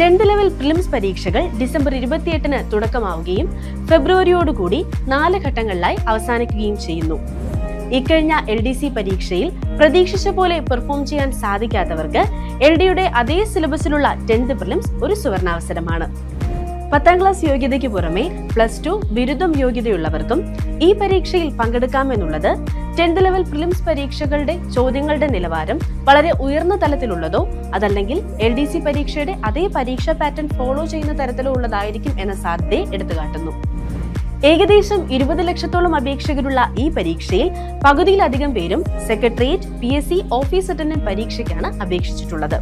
Tenth level prelims പരീക്ഷകൾ December ഇരുപത്തിയെട്ടിന് തുടക്കമാവുകയും ഫെബ്രുവരിയോടുകൂടി നാല് ഘട്ടങ്ങളിലായി അവസാനിക്കുകയും ചെയ്യുന്നു. ഇക്കഴിഞ്ഞ എൽ ഡി സി പരീക്ഷയിൽ പ്രതീക്ഷിച്ച പോലെ പെർഫോം ചെയ്യാൻ സാധിക്കാത്തവർക്ക് എൽ ഡിയുടെ അതേ സിലബസിലുള്ള ടെൻത്ത് പ്രിലിംസ് ഒരു സുവർണാവസരമാണ്. പത്താം ക്ലാസ് യോഗ്യതയ്ക്ക് പുറമെ പ്ലസ് ടു ബിരുദം യോഗ്യതയുള്ളവർക്കും ഈ പരീക്ഷയിൽ പങ്കെടുക്കാമെന്നുള്ളത് ടെൻത്ത് ലെവൽ പ്രിലിംസ് പരീക്ഷകളുടെ ചോദ്യങ്ങളുടെ നിലവാരം വളരെ ഉയർന്ന തലത്തിലുള്ളതോ അതല്ലെങ്കിൽ എൽ ഡി സി പരീക്ഷയുടെ അതേ പരീക്ഷാ പാറ്റേൺ ഫോളോ ചെയ്യുന്ന തരത്തിലോ ഉള്ളതായിരിക്കും എന്ന സാധ്യതയെ എടുത്തുകാട്ടുന്നു. ഏകദേശം ഇരുപത് ലക്ഷത്തോളം അപേക്ഷകരുള്ള ഈ പരീക്ഷയിൽ പകുതിയിലധികം പേരും secretariat P S C office attendant പരീക്ഷയ്ക്കാണ് അപേക്ഷിച്ചിട്ടുള്ളത്.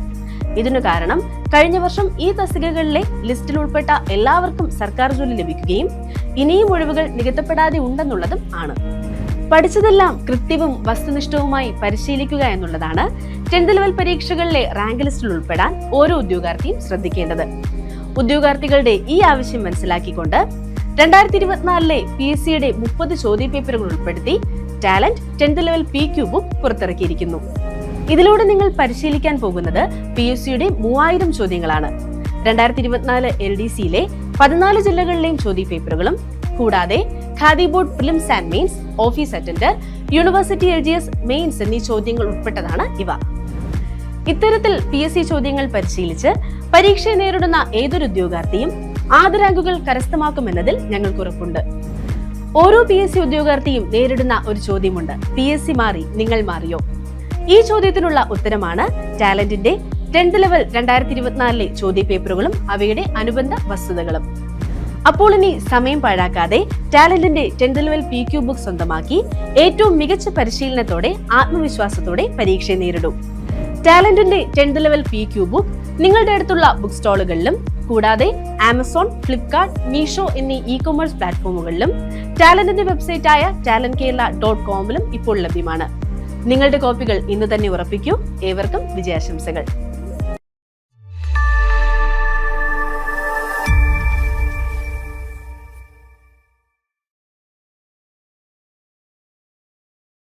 ഇതിനു കാരണം കഴിഞ്ഞ വർഷം ഈ തസ്തികകളിലെ ലിസ്റ്റിൽ ഉൾപ്പെട്ട എല്ലാവർക്കും സർക്കാർ ജോലി ലഭിക്കുകയും ഇനിയും ഒഴിവുകൾ നികത്തപ്പെടാതെ ഉണ്ടെന്നുള്ളതും ആണ്. പഠിച്ചതെല്ലാം കൃത്യവും വസ്തുനിഷ്ഠവുമായി പരിശീലിക്കുക എന്നുള്ളതാണ് ടെൻത്ത് ലെവൽ പരീക്ഷകളിലെ റാങ്ക് ലിസ്റ്റിൽ ഉൾപ്പെടാൻ ഓരോ ഉദ്യോഗാർത്ഥിയും ശ്രദ്ധിക്കേണ്ടത്. ഉദ്യോഗാർത്ഥികളുടെ ഈ ആവശ്യം മനസ്സിലാക്കിക്കൊണ്ട് രണ്ടായിരത്തി ഇരുപത്തിനാലിലെ പി എസ് സിയുടെ മുപ്പത് ചോദ്യപേപ്പറുകൾ ഉൾപ്പെടുത്തി ടാലന്റ് ടെൻത്ത് ലെവൽ പി ക്യൂബും ബുക്ക് പുറത്തിറക്കിയിരിക്കുന്നു. ഇതിലൂടെ നിങ്ങൾ പരിശീലിക്കാൻ പോകുന്നത് പി എസ് സിയുടെ മൂവായിരം ചോദ്യങ്ങളാണ്. രണ്ടായിരത്തി ഇരുപത്തിനാല് എൽ ഡി സിയിലെ പതിനാല് ജില്ലകളിലെയും ചോദ്യപേപ്പറുകളും കൂടാതെ Khadi board films and mains office attender university L G S mains എന്നീ ചോദ്യങ്ങൾ ഉൾപ്പെട്ടതാണ് ഇവ. ഇത്തരത്തിൽ പി എസ് സി ചോദ്യങ്ങൾ പരിശീലിച്ച് പരീക്ഷയെ നേരിടുന്ന ഏതൊരു ഉദ്യോഗാർത്ഥിയും ആദ്യ റാങ്കുകൾ കരസ്ഥമാക്കുമെന്നതിൽ ഞങ്ങൾക്ക് ഉറപ്പുണ്ട്. ഓരോ പി എസ് സി ഉദ്യോഗാർത്ഥിയും നേരിടുന്ന ഒരു ചോദ്യമുണ്ട്. പി എസ് സി മാറി നിങ്ങൾ മാറിയോ? ഈ ചോദ്യത്തിനുള്ള ഉത്തരമാണ് ടാലന്റിന്റെ ടെൻത്ത് ലെവൽ രണ്ടായിരത്തി ഇരുപത്തിനാലിലെ ചോദ്യ പേപ്പറുകളും അവയുടെ അനുബന്ധ വസ്തുതകളും. അപ്പോൾ ഇനി സമയം പാഴാക്കാതെ ടാലന്റിന്റെ ലെവൽ പി ക്യൂ ബുക്ക് സ്വന്തമാക്കി ഏറ്റവും മികച്ച പരിശീലനത്തോടെ ആത്മവിശ്വാസത്തോടെ പരീക്ഷയെ നേരിടൂ. ടാലന്റിന്റെ tenth level P Q book നിങ്ങളുടെ അടുത്തുള്ള ബുക്ക് സ്റ്റാളുകളിലും കൂടാതെ ആമസോൺ ഫ്ലിപ്കാർട്ട് മീഷോ എന്നീ ഇ കൊമേഴ്സ് പ്ലാറ്റ്ഫോമുകളിലും ടാലന്റിന്റെ വെബ്സൈറ്റായ ടാലന്റ് കേരള ഡോട്ട് കോമിലും ഇപ്പോൾ ലഭ്യമാണ്. നിങ്ങളുടെ കോപ്പികൾ ഇന്ന് തന്നെ ഉറപ്പിക്കൂ. ഏവർക്കും വിജയാശംസകൾ.